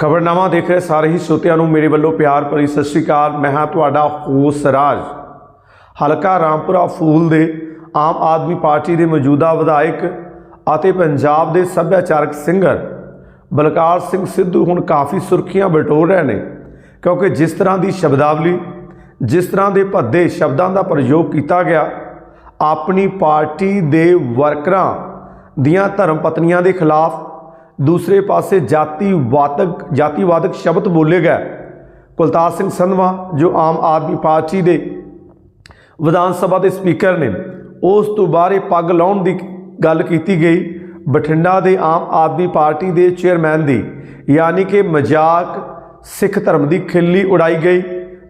ਖਬਰਨਾਮਾ ਦੇਖ ਰਹੇ ਸਾਰੇ ਹੀ ਸਰੋਤਿਆਂ ਨੂੰ ਮੇਰੇ ਵੱਲੋਂ ਪਿਆਰ ਭਰੀ ਸਤਿ ਸ਼੍ਰੀ ਅਕਾਲ। ਮੈਂ ਹਾਂ ਤੁਹਾਡਾ ਹੋਸ ਰਾਜ। ਹਲਕਾ ਰਾਮਪੁਰਾ ਫੂਲ ਦੇ ਆਮ ਆਦਮੀ ਪਾਰਟੀ ਦੇ ਮੌਜੂਦਾ ਵਿਧਾਇਕ ਅਤੇ ਪੰਜਾਬ ਦੇ ਸੱਭਿਆਚਾਰਕ ਸਿੰਗਰ ਬਲਕਾਰ ਸਿੰਘ ਸਿੱਧੂ ਹੁਣ ਕਾਫੀ ਸੁਰਖੀਆਂ ਬਟੋਰ ਰਹੇ ਨੇ, ਕਿਉਂਕਿ ਜਿਸ ਤਰ੍ਹਾਂ ਦੀ ਸ਼ਬਦਾਵਲੀ, ਜਿਸ ਤਰ੍ਹਾਂ ਦੇ ਭੱਦੇ ਸ਼ਬਦਾਂ ਦਾ ਪ੍ਰਯੋਗ ਕੀਤਾ ਗਿਆ, ਆਪਣੀ ਪਾਰਟੀ ਦੇ ਵਰਕਰਾਂ ਦੀਆਂ ਧਰਮ ਪਤਨੀਆਂ ਦੇ ਖਿਲਾਫ ਦੂਸਰੇ ਪਾਸੇ ਜਾਤੀਵਾਦਕ ਜਾਤੀਵਾਦਕ ਸ਼ਬਦ ਬੋਲੇ ਗਏ। ਕੁਲਤਾਰ ਸਿੰਘ ਸੰਧਵਾ, ਜੋ ਆਮ ਆਦਮੀ ਪਾਰਟੀ ਦੇ ਵਿਧਾਨ ਸਭਾ ਦੇ ਸਪੀਕਰ ਨੇ, ਉਸ ਤੋਂ ਬਾਅਦ ਪੱਗ ਲਾਉਣ ਦੀ ਗੱਲ ਕੀਤੀ ਗਈ। ਬਠਿੰਡਾ ਦੇ ਆਮ ਆਦਮੀ ਪਾਰਟੀ ਦੇ ਚੇਅਰਮੈਨ ਦੀ, ਯਾਨੀ ਕਿ ਮਜ਼ਾਕ ਸਿੱਖ ਧਰਮ ਦੀ ਖਿੱਲੀ ਉਡਾਈ ਗਈ।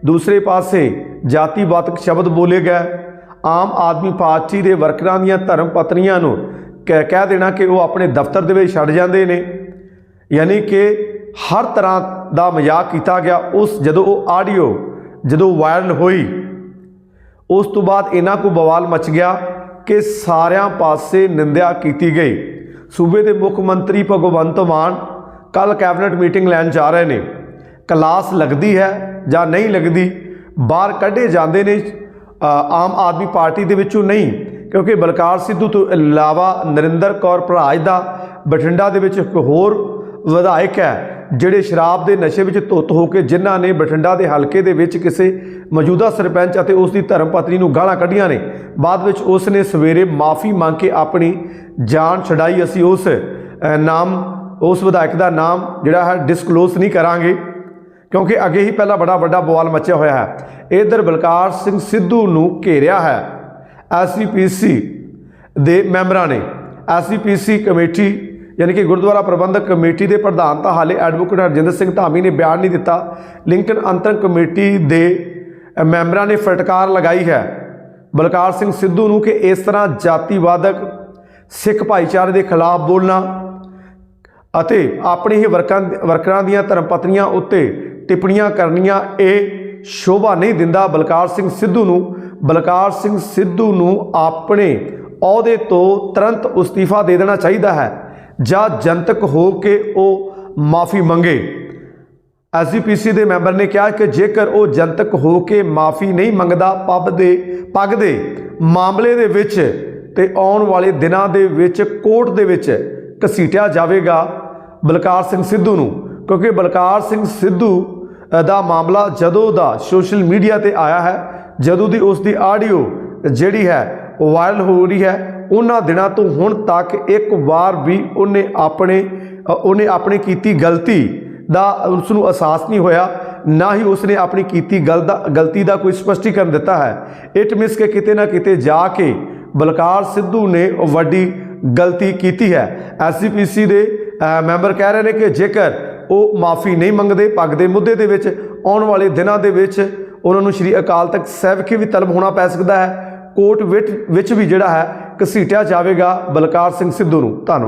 ਦੂਸਰੇ ਪਾਸੇ ਜਾਤੀਵਾਦਕ ਸ਼ਬਦ ਬੋਲੇ ਗਏ। ਆਮ ਆਦਮੀ ਪਾਰਟੀ ਦੇ ਵਰਕਰਾਂ ਦੀਆਂ ਧਰਮ ਪਤਨੀਆਂ ਨੂੰ ਕਹਿ ਕਹਿ ਦੇਣਾ ਕਿ ਉਹ ਆਪਣੇ ਦਫ਼ਤਰ ਦੇ ਵਿੱਚ ਛੱਡ ਜਾਂਦੇ ਨੇ। ਯਾਨੀ ਕਿ ਹਰ ਤਰ੍ਹਾਂ ਦਾ ਮਜ਼ਾਕ ਕੀਤਾ ਗਿਆ। ਉਸ ਜਦੋਂ ਉਹ ਆਡੀਓ ਜਦੋਂ ਵਾਇਰਲ ਹੋਈ, ਉਸ ਤੋਂ ਬਾਅਦ ਇਹਨਾਂ ਕੋ ਬਵਾਲ ਮਚ ਗਿਆ ਕਿ ਸਾਰਿਆਂ ਪਾਸੇ ਨਿੰਦਿਆ ਕੀਤੀ ਗਈ। ਸੂਬੇ ਦੇ ਮੁੱਖ ਮੰਤਰੀ ਭਗਵੰਤ ਮਾਨ ਕੱਲ ਕੈਬਨਿਟ ਮੀਟਿੰਗ ਲੈਣ ਜਾ ਰਹੇ ਨੇ। ਕਲਾਸ ਲੱਗਦੀ ਹੈ ਜਾਂ ਨਹੀਂ ਲੱਗਦੀ, ਬਾਹਰ ਕੱਢੇ ਜਾਂਦੇ ਨੇ ਆਮ ਆਦਮੀ ਪਾਰਟੀ ਦੇ ਵਿੱਚੋਂ ਨਹੀਂ। ਕਿਉਂਕਿ ਬਲਕਾਰ ਸਿੱਧੂ ਤੋਂ ਇਲਾਵਾ ਨਰਿੰਦਰ ਕੌਰ ਭਰਾਜ ਦਾ ਬਠਿੰਡਾ ਦੇ ਵਿੱਚ ਇੱਕ ਹੋਰ ਵਿਧਾਇਕ ਹੈ, ਜਿਹੜੇ ਸ਼ਰਾਬ ਦੇ ਨਸ਼ੇ ਵਿੱਚ ਧੁੱਤ ਹੋ ਕੇ ਜਿਨ੍ਹਾਂ ਨੇ ਬਠਿੰਡਾ ਦੇ ਹਲਕੇ ਦੇ ਵਿੱਚ ਕਿਸੇ ਮੌਜੂਦਾ ਸਰਪੰਚ ਅਤੇ ਉਸ ਦੀ ਧਰਮ ਪਤਨੀ ਨੂੰ ਗਾਲਾਂ ਕੱਢੀਆਂ ਨੇ। ਬਾਅਦ ਵਿੱਚ ਉਸ ਨੇ ਸਵੇਰੇ ਮਾਫੀ ਮੰਗ ਕੇ ਆਪਣੀ ਜਾਨ ਛਡਾਈ। ਅਸੀਂ ਉਸ ਨਾਮ, ਉਸ ਵਿਧਾਇਕ ਦਾ ਨਾਮ ਜਿਹੜਾ ਹੈ ਡਿਸਕਲੋਜ਼ ਨਹੀਂ ਕਰਾਂਗੇ, ਕਿਉਂਕਿ ਅੱਗੇ ਹੀ ਪਹਿਲਾਂ ਬੜਾ ਵੱਡਾ ਬਵਾਲ ਮਚਿਆ ਹੋਇਆ ਹੈ। ਇਧਰ ਬਲਕਾਰ ਸਿੰਘ ਸਿੱਧੂ ਨੂੰ ਘੇਰਿਆ ਹੈ। ਐਸਜੀਪੀਸੀ ਦੇ ਮੈਂਬਰਾਂ ਨੇ ਐਸਜੀਪੀਸੀ ਕਮੇਟੀ, ਯਾਨੀ ਕਿ ਗੁਰਦੁਆਰਾ ਪ੍ਰਬੰਧਕ ਕਮੇਟੀ ਦੇ ਪ੍ਰਧਾਨ ਤਾਂ ਹਾਲੇ ਐਡਵੋਕੇਟ ਹਰਜਿੰਦਰ ਸਿੰਘ ਧਾਮੀ ਨੇ ਬਿਆਨ ਨਹੀਂ ਦਿੱਤਾ। ਲਿੰਕਨ ਅੰਤਰ ਕਮੇਟੀ ਦੇ ਮੈਂਬਰਾਂ ਨੇ ਫਟਕਾਰ ਲਗਾਈ ਹੈ। ਬਲਕਾਰ ਸਿੰਘ ਸਿੱਧੂ ਨੂੰ ਕਿ ਇਸ ਤਰ੍ਹਾਂ ਜਾਤੀਵਾਦਕ ਸਿੱਖ ਭਾਈਚਾਰੇ ਦੇ ਖਿਲਾਫ ਬੋਲਣਾ ਅਤੇ ਆਪਣੇ ਹੀ ਵਰਕਾਂ, ਵਰਕਰਾਂ ਦੀਆਂ ਧਰਮ ਪਤਨੀਆਂ ਉੱਤੇ ਟਿੱਪਣੀਆਂ ਕਰਨੀਆਂ ਇਹ ਸ਼ੋਭਾ ਨਹੀਂ ਦਿੰਦਾ ਬਲਕਾਰ ਸਿੰਘ ਸਿੱਧੂ ਨੂੰ। ਬਲਕਾਰ ਸਿੰਘ ਸਿੱਧੂ ਨੂੰ ਆਪਣੇ ਅਹੁਦੇ ਤੋਂ ਤੁਰੰਤ ਅਸਤੀਫਾ ਦੇ ਦੇਣਾ ਚਾਹੀਦਾ ਹੈ ਜਾਂ ਜਨਤਕ ਹੋ ਕੇ ਉਹ ਮਾਫੀ ਮੰਗੇ। ਐਸਜੀਪੀਸੀ ਦੇ ਮੈਂਬਰ ਨੇ ਕਿਹਾ ਕਿ ਜੇਕਰ ਉਹ ਜਨਤਕ ਹੋ ਕੇ ਮਾਫੀ ਨਹੀਂ ਮੰਗਦਾ, ਪੱਬ ਦੇ, ਪੱਗ ਦੇ ਮਾਮਲੇ ਦੇ ਵਿੱਚ ਤੇ ਆਉਣ ਵਾਲੇ ਦਿਨਾਂ ਦੇ ਵਿੱਚ, ਕੋਰਟ ਦੇ ਵਿੱਚ ਘਸੀਟਿਆ ਜਾਵੇਗਾ ਬਲਕਾਰ ਸਿੰਘ ਸਿੱਧੂ ਨੂੰ, ਕਿਉਂਕਿ ਬਲਕਾਰ ਸਿੰਘ ਸਿੱਧੂ ਦਾ ਮਾਮਲਾ ਜਦੋਂ ਦਾ ਸੋਸ਼ਲ ਮੀਡੀਆ ਤੇ ਆਇਆ ਹੈ ਜਦੋਂ ਦੀ ਉਸ ਦੀ ਆਡੀਓ ਜਿਹੜੀ ਹੈ ਉਹ ਵਾਇਰਲ ਹੋ ਰਹੀ ਹੈ, ਉਹਨਾਂ ਦਿਨਾਂ ਤੋਂ ਹੁਣ ਤੱਕ ਇੱਕ ਵਾਰ ਵੀ ਉਹਨੇ ਆਪਣੇ ਉਹਨੇ ਆਪਣੀ ਕੀਤੀ ਗਲਤੀ ਦਾ ਉਸ ਨੂੰ ਅਹਿਸਾਸ ਨਹੀਂ ਹੋਇਆ, ਨਾ ਹੀ ਉਸਨੇ ਆਪਣੀ ਕੀਤੀ ਗਲ ਦਾ, ਗਲਤੀ ਦਾ ਕੋਈ ਸਪਸ਼ਟੀਕਰਨ ਦਿੱਤਾ ਹੈ। ਇਟ ਮਿਸ ਕੇ ਕਿਤੇ ਨਾ ਕਿਤੇ ਜਾ ਕੇ ਬਲਕਾਰ ਸਿੱਧੂ ਨੇ ਉਹ ਵੱਡੀ ਗਲਤੀ ਕੀਤੀ ਹੈ। ਐਸਜੀਪੀਸੀ ਦੇ ਮੈਂਬਰ ਕਹਿ ਰਹੇ ਨੇ ਕਿ ਜੇਕਰ ਉਹ ਮਾਫੀ ਨਹੀਂ ਮੰਗਦੇ, ਪੱਗ ਦੇ ਮੁੱਦੇ ਦੇ ਵਿੱਚ ਆਉਣ ਵਾਲੇ ਦਿਨਾਂ ਦੇ ਵਿੱਚ ਉਹਨਾਂ ਨੂੰ ਸ਼੍ਰੀ ਅਕਾਲ ਤਖਤ ਸਾਹਿਬ ਵਿਖੇ ਵੀ ਤਲਬ ਹੋਣਾ ਪੈ ਸਕਦਾ ਹੈ। ਕੋਰਟ ਵਿੱਚ ਵਿੱਚ ਵੀ ਜਿਹੜਾ ਹੈ, ਘਸੀਟਿਆ ਜਾਵੇਗਾ। ਬਲਕਾਰ ਸਿੰਘ ਸਿੱਧੂ ਨੂੰ ਧੰਨਵਾਦ।